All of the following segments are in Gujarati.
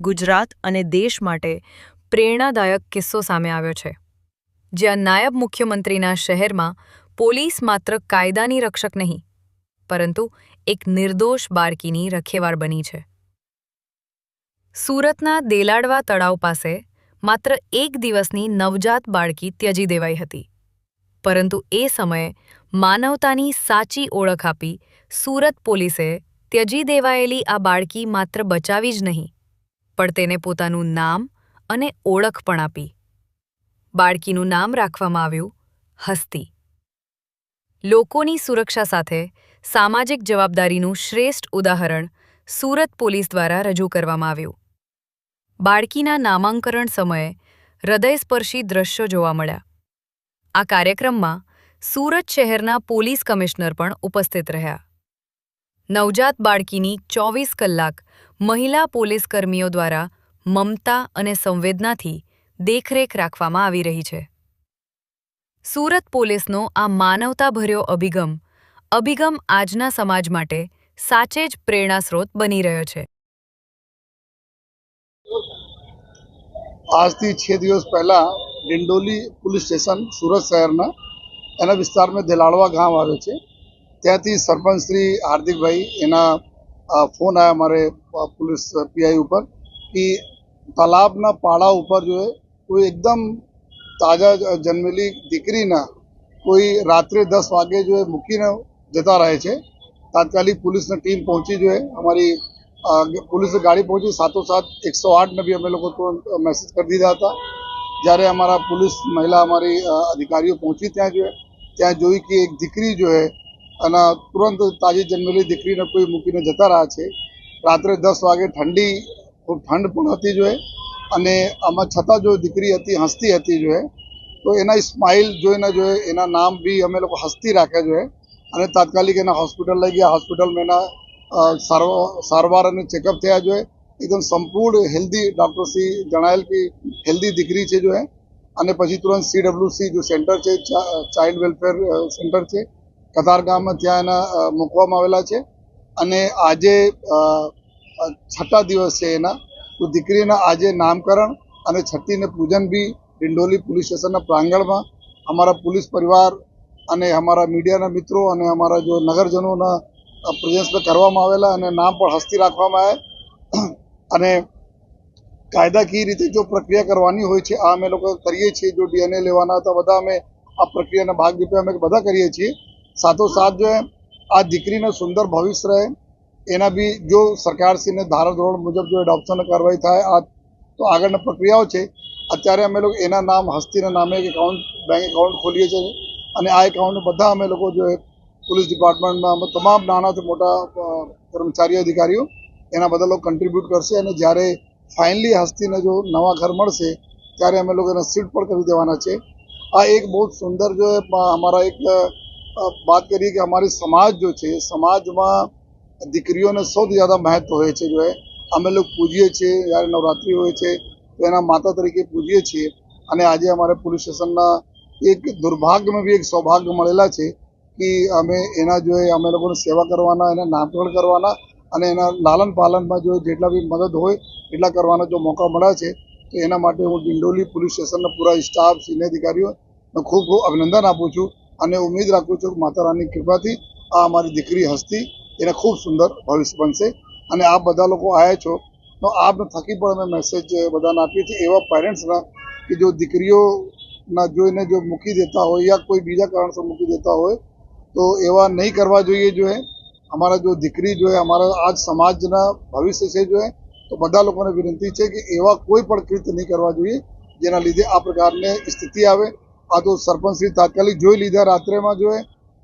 ગુજરાત અને દેશ માટે પ્રેરણાદાયક કિસ્સો સામે આવ્યો છે. જ્યાં નાયબ મુખ્યમંત્રીના શહેરમાં પોલીસ માત્ર કાયદાની રક્ષક નહીં, પરંતુ એક નિર્દોષ બાળકીની રખેવાળ બની છે. સુરતના દેલાડવા તળાવ પાસે માત્ર એક દિવસની નવજાત બાળકી ત્યજી દેવાઈ હતી. પરંતુ એ સમયે માનવતાની સાચી ઓળખ આપી સુરત પોલીસે ત્યજી દેવાયેલી આ બાળકી માત્ર બચાવી જ નહીં પણ તેને પોતાનું નામ અને ઓળખ પણ આપી. બાળકીનું નામ રાખવામાં આવ્યું હસ્તી. લોકોની સુરક્ષા સાથે સામાજિક જવાબદારીનું શ્રેષ્ઠ ઉદાહરણ સુરત પોલીસ દ્વારા રજૂ કરવામાં આવ્યું. બાળકીના નામાંકરણ સમયે હૃદયસ્પર્શી દ્રશ્યો જોવા મળ્યા. આ કાર્યક્રમમાં સુરત શહેરના પોલીસ કમિશનર પણ ઉપસ્થિત રહ્યા. નવજાત બાળકીની ચોવીસ કલાક મહિલા પોલીસ કર્મીઓ દ્વારા મમતા અને સંવેદનાથી દેખરેખ રાખવામાં આવી રહી છે. સુરત પોલીસનો આ માનવતાભર્યો અભિગમ અભિગમ આજના સમાજ માટે સાચે જ પ્રેરણાસ્રોત બની રહ્યો છે. આજથી છ દિવસ પહેલા ડિંડોલી પોલીસ સ્ટેશન સુરત શહેરના એના વિસ્તારમાં દેલાડવા ગામ આવે છે. ત્યાંથી સરપંચ શ્રી હાર્દિકભાઈ એના ફોન આવ્યા મારે પોલીસ પીઆઈ ઉપર કે તાલાબના પાડા ઉપર જો કોઈ એકદમ તાજા જન્મેલી દીકરીના કોઈ રાત્રે દસ વાગે જો મૂકીને જતા રહે છે. તાત્કાલિક પોલીસની ટીમ પહોંચી જોઈએ અમારી પોલીસની ગાડી પહોંચી સાત એકસો આઠને બી અમે લોકો તુરંત મેસેજ કરી દીધા હતા. જ્યારે અમારા પોલીસ મહિલા અમારી અધિકારીઓ પહોંચી ત્યાં જોઈએ ત્યાં જોઈ કે એક દીકરી જો હે અને તુરંત તાજી જન્મેલી દીકરીને કોઈ મૂકીને જતા રહ્યા છે. રાત્રે દસ વાગે ઠંડી, ખૂબ ઠંડ પણ હતી જોઈએ અને આમાં છતાં જો દીકરી હતી, હસતી હતી જોઈએ તો એના સ્માઇલ જોઈને જોઈએ એના નામ બી અમે લોકો હસતી રાખ્યા જોઈએ અને તાત્કાલિક એના હોસ્પિટલ લઈ ગયા. હોસ્પિટલમાં એના સારવાર અને ચેકઅપ થયા જોઈએ એકદમ સંપૂર્ણ હેલ્ધી ડૉક્ટરશ્રી જણાયેલ કે હેલ્ધી દીકરી છે જોઈએ અને પછી તુરંત સીડબ્લ્યુસી જો સેન્ટર છે ચાઇલ્ડ વેલફેર સેન્ટર છે કતારગામમાં ત્યાં એના મૂકવામાં આવેલા છે. અને આજે છઠ્ઠા દિવસ છે એના. તો દીકરીના આજે નામકરણ અને છઠ્ઠીને પૂજન બી ડિંડોલી પોલીસ સ્ટેશનના પ્રાંગણમાં. અમારા પોલીસ પરિવાર અને અમારા મીડિયાના મિત્રો અને અમારા જો નગરજનોના પ્રેઝન્સમાં કરવામાં આવેલા અને નામ પણ હસ્તી રાખવામાં આવે અને કાયદાકીય રીતે જો પ્રક્રિયા કરવાની હોય છે, આ અમે લોકો કરીએ છીએ. જો ડીએનએ લેવાના હતા, બધા અમે આ પ્રક્રિયાના ભાગરૂપે અમે બધા કરીએ છીએ. સાથોસાથ આ દીકરીનું સુંદર ભવિષ્ય રહે, એના બી જો સરકારશ્રીને ધારાધોરણ મુજબ જો એડોપ્શન કાર્યવાહી થાય, આ તો આગળની પ્રક્રિયાઓ છે. અત્યારે અમે લોકો એના નામ, હસ્તીના નામે એક એકાઉન્ટ બેંક એકાઉન્ટ ખોલીએ છીએ અને આ એકાઉન્ટ બધા અમે લોકો જો પોલીસ ડિપાર્ટમેન્ટમાં અમે તમામ નાનાથી મોટા કર્મચારી અધિકારીઓ એના બધા લોકો કન્ટ્રીબ્યુટ કરશે અને જ્યારે ફાઇનલી હસ્તીને જો નવા ઘર મળશે, ત્યારે અમે લોકો એના સીટ પર કરી દેવાના છે. આ એક બહુ સુંદર જો અમારા એક બાત કરીએ કે અમારી સમાજ જો છે, સમાજમાં દીકરીઓને સૌથી જ્યાદા મહત્વ હોય છે, જો હે અમે લોકો પૂજીએ છીએ, જ્યારે નવરાત્રિ હોય છે, તો એના માતા તરીકે પૂજીએ છીએ. અને આજે અમારે પોલીસ સ્ટેશનના એક દુર્ભાગ્યમાં બી એક સૌભાગ્ય મળેલા છે કે અમે એના જો અમે લોકોને સેવા કરવાના, એના નામકરણ કરવાના અને એના લાલન પાલનમાં જો જેટલા બી મદદ હોય, એટલા કરવાના જો મોકા મળ્યા છે, તો એના માટે હું ડિંડોલી પોલીસ સ્ટેશનના પૂરા સ્ટાફ, સિનિયર અધિકારીઓને ખૂબ ખૂબ અભિનંદન આપું છું. અને ઉમેદ રાખું છું માતા રાની કૃપાથી આ અમારી દીકરી હસ્તી એને ખૂબ સુંદર ભવિષ્ય બનશે. અને આપ બધા લોકો આવ્યા છો, તો આપને થકી પણ અમે મેસેજ બધાને આપીએ છીએ, એવા પેરેન્ટ્સના કે જો દીકરીઓના જોઈને જો મૂકી દેતા હોય યા કોઈ બીજા કારણસર મૂકી દેતા હોય, તો એવા નહીં કરવા જોઈએ જો અમારા જો દીકરી જો અમારા આજ સમાજના ભવિષ્ય છે જો તો બધા લોકોને વિનંતી છે કે એવા કોઈ પણ કૃત્ય નહીં કરવા જોઈએ, જેના લીધે આ પ્રકારની સ્થિતિ આવે. આ તો સરપંચશ્રી તાત્કાલિક જોઈ લીધા રાત્રેમાં જો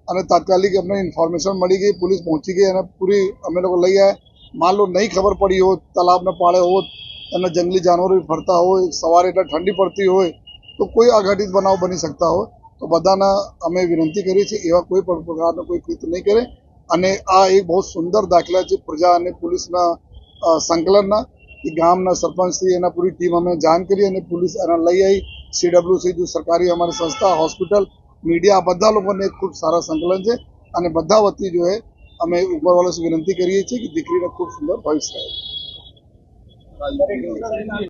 અને તાત્કાલિક અમને ઇન્ફોર્મેશન મળી ગઈ, પોલીસ પહોંચી ગઈ અને પૂરી અમે લોકો લઈ આવ્યા માન લો નહીં ખબર પડી હોત, તલાબને પાળે હોત, અને જંગલી જાનવરો ફરતા હોય, સવારે એટલે ઠંડી પડતી હોય, તો કોઈ અઘટિત બનાવ બની શકતા હોય તો બધાના અમે વિનંતી કરીએ છીએ, એવા કોઈ પણ પ્રકારનો કોઈ કૃત્ય નહીં કરે. અને આ એક બહુ સુંદર દાખલા છે પ્રજા અને પોલીસના સંકલનના. કે ગામના સરપંચશ્રી એના પૂરી ટીમ અમે જાણ કરી અને પોલીસ એના લઈ આવી સીડબ્લ્યુસી જો સરકારી અમારી સંસ્થા, હોસ્પિટલ, મીડિયા બધા લોકોને ખૂબ સારા સંકલન છે અને બધા વતી જો એ અમે ઉપરવાળા વિનંતી કરીએ છીએ કે દીકરીને ખૂબ સુંદર ભવિષ્ય રહે.